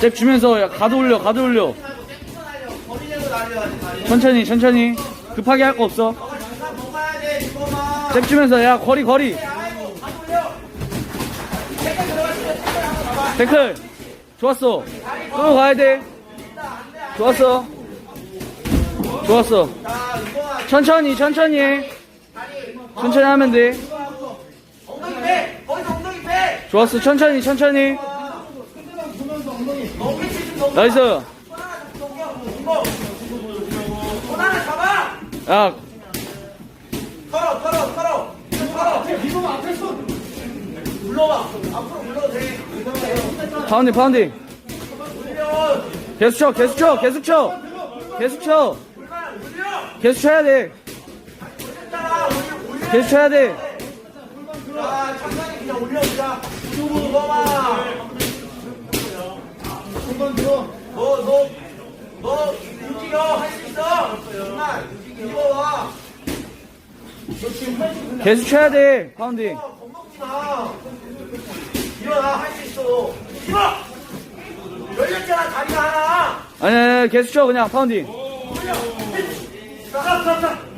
잽 주면서 야, 가드 올려 가드 올려. 천천히 천천히. 급하게 할 거 없어. 잽 주면서 야 거리 거리. 태클. 좋았어. 또 가야 돼. 좋았어. 좋았어. 천천히 천천히. 해 천천히 하면 돼 엉덩이 배. 거기서 엉덩이 배. 좋았어 천천히 천천히 엉덩이 치좀 넘겨. 나이스. 손 하나 잡아. 야 털어, 털어, 털어. 털어. 이거 앞에 손. 불러봐. 앞으로 불러도 돼. 파운딩 파운딩. 계속 쳐 계속 쳐 계속 쳐 계속 쳐 불려. 계속 쳐야 돼. 계속 쳐야 돼 자, 천천히 그냥 올려보자. 이거봐. 한번 들어. 너, 너, 너 움직여. 할수 있어. 정말. 이거봐. 계속 쳐야 돼 파운딩 겁먹지 마. 일어나. 할 수 있어. 일어나. 열렸잖아, 다리가 하나. 아니 아니 계속 쳐 그냥 파운딩 자, 자, 자.